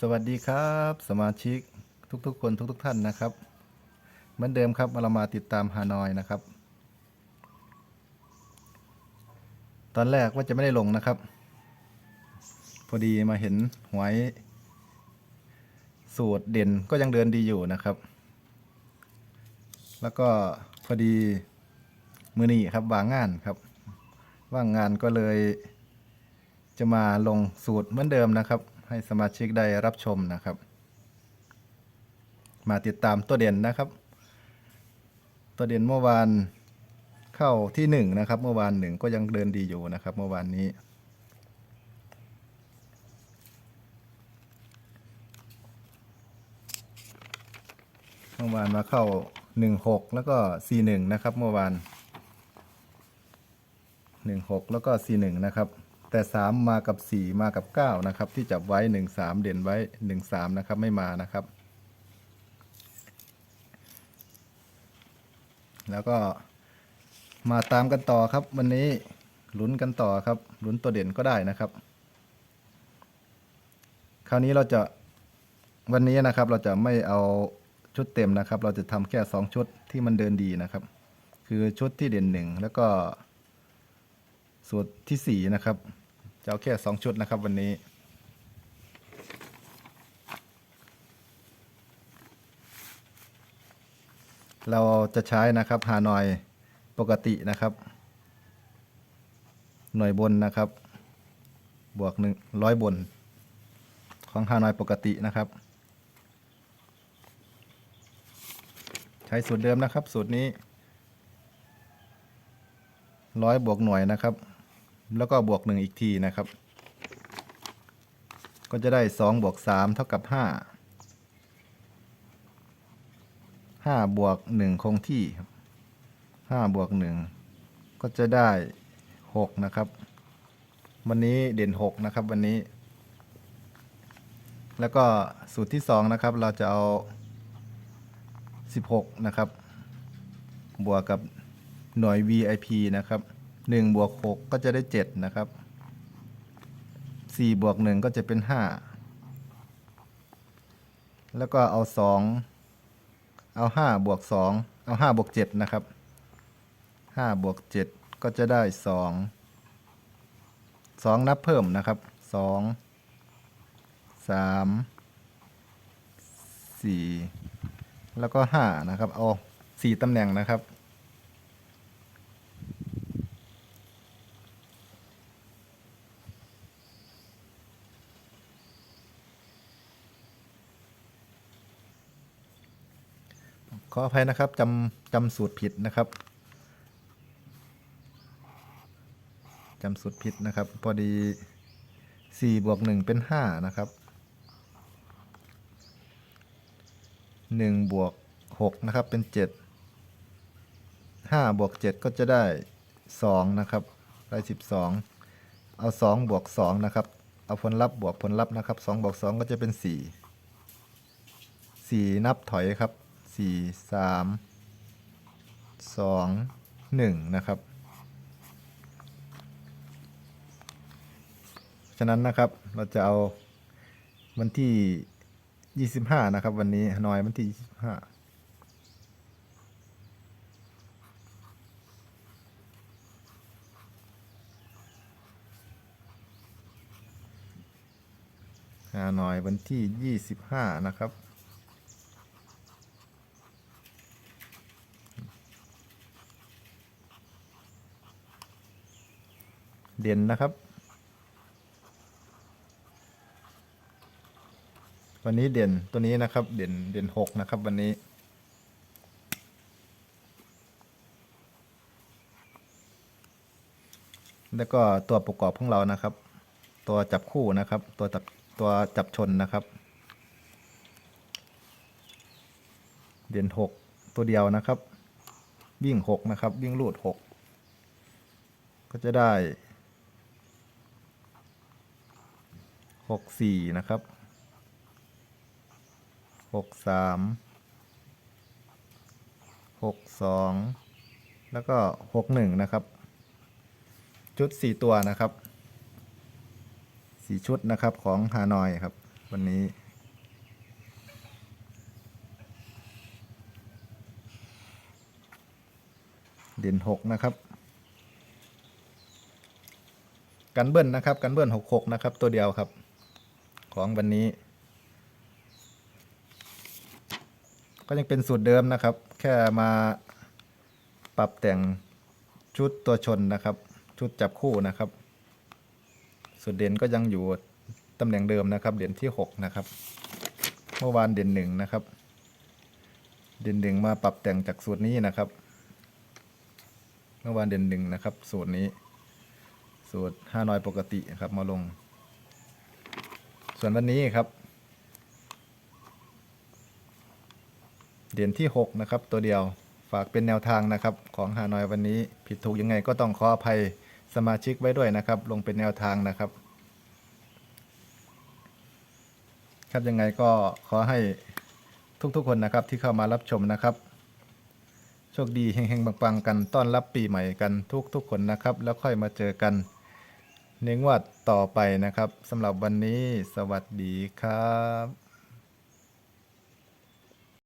สวัสดีครับ สมาชิกทุกๆ คนทุกๆท่านนะครับ เหมือนเดิมครับเรามาติดตามฮานอยนะครับ ตอนแรกว่าจะไม่ได้ลงนะครับ พอดีมาเห็นหวยสูตรเด่นก็ยังเดินดีอยู่นะครับ แล้วก็พอดีมือนี้ครับวางงานครับ ว่างงานก็เลยจะมาลงสูตรเหมือนเดิมนะครับ ให้สมาชิกได้รับชมนะครับ มาติดตามตัวเด่นนะครับ ตัวเด่นเมื่อวานเข้าที่หนึ่งนะครับ เมื่อวานหนึ่งก็ยังเดินดีอยู่นะครับ เมื่อวานนี้ เมื่อวานมาเข้าหนึ่งหกแล้วก็สี่หนึ่งนะครับ เมื่อวานหนึ่งหกแล้วก็สี่หนึ่งนะครับ แต่สามมากับสี่มากับเก้านะครับ ที่จับไว้หนึ่งสามเด่นไว้หนึ่งสามนะครับ ไม่มานะครับ แล้วก็มาตามกันต่อครับ วันนี้ลุ้นกันต่อครับลุ้นตัวเด่นก็ได้นะครับ คราวนี้เราจะวันนี้นะครับเราจะไม่เอาชุดเต็มนะครับ เราจะทำแค่สองชุดที่มันเดินดีนะครับ คือชุดที่เด่นหนึ่งแล้วก็สูตรที่สี่นะครับ จะเอาแค่สองชุดนะครับ วันนี้ เราจะใช้นะครับฮานอยปกตินะครับ หน่วยบนนะครับ บวกหนึ่งร้อยบน ของฮานอยปกตินะครับ ใช้สูตรเดิมนะครับ สูตรนี้ร้อยบวกหน่วยนะครับ แล้วก็บวกหนึ่งอีกทีนะครับ ก็จะได้สองบวกสามเท่ากับห้าห้าบวกหนึ่งคงที่ครับห้าบวกหนึ่งก็จะได้หกนะครับ วันนี้เด่นหกนะครับวันนี้ แล้วก็สูตรที่สองนะครับ เราจะเอาสิบหกนะครับ บวกกับหน่วย VIP นะครับ หนึ่งบวกหกก็จะได้เจ็ดนะครับสี่บวกหนึ่งก็จะเป็นห้าแล้วก็เอาสองเอาห้าบวกสองเอาห้าบวกเจ็ดนะครับห้าบวกเจ็ดก็จะได้สองสองนับเพิ่มนะครับสองสามสี่แล้วก็ห้านะครับ เอาสี่ตำแหน่งนะครับ ขออภัยนะครับจำจำสูตรผิดนะครับจำสูตรผิดนะครับ พอดีสี่บวกหนึ่งเป็นห้านะครับหนึ่งบวกหกนะครับเป็นเจ็ดห้าบวกเจ็ดก็จะได้สองนะครับ ได้สิบสองเอาสองบวกสองนะครับ เอาผลลัพธ์บวกผลลัพธ์นะครับสองบวกสองก็จะเป็นสี่สี่นับถอยครับ สี่สามสองหนึ่งนะครับ ฉะนั้นนะครับเราจะเอาวันที่ยี่สิบห้านะครับ วันนี้หน่อยวันที่ยี่สิบห้าฮานอยวันที่ยี่สิบห้านะครับ เด่นนะครับ วันนี้เด่นตัวนี้นะครับ เด่นเด่นหกนะครับ วันนี้ แล้วก็ตัวประกอบของเรานะครับ ตัวจับคู่นะครับ ตัวจับตัวจับชนนะครับ เด่นหกตัวเดียวนะครับ วิ่งหกนะครับ วิ่งลูดหกก็จะได้ หกสี่นะครับหกสามหกสองแล้วก็หกหนึ่งนะครับ ชุดสี่ตัวนะครับสี่ชุดนะครับของฮานอยครับ วันนี้เด่นหกนะครับกันเบิ้ลนะครับกันเบิ้ลหกหกนะครับ ตัวเดียวครับ ของวันนี้ ก็ยังเป็นสูตรเดิมนะครับ แค่มาปรับแต่งชุดตัวชนนะครับ ชุดจับคู่นะครับสูตรเด่นก็ยังอยู่ตำแหน่งเดิมนะครับ เด่นที่หกนะครับ เมื่อวานเด่นหนึ่งนะครับ เด่นหนึ่งมาปรับแต่งจากสูตรนี้นะครับ เมื่อวานเด่นหนึ่งนะครับ สูตรนี้ สูตรห้าน้อยปกตินะครับมาลง ส่วนวันนี้ครับเด่นที่ 6 นะครับ ตัวเดียวฝากเป็นแนวทางนะครับ ของฮานอยวันนี้ ผิดถูกยังไงก็ต้องขออภัยสมาชิกไว้ด้วยนะครับ ลงเป็นแนวทางนะครับ ครับยังไงก็ขอให้ทุกๆคนนะครับที่เข้ามารับชมนะครับโชคดีเฮงๆปังๆกันต้อนรับปีใหม่กันทุกๆคนนะครับ แล้วค่อยมาเจอกัน ในงวดต่อไปนะครับสำหรับวันนี้สวัสดีครับ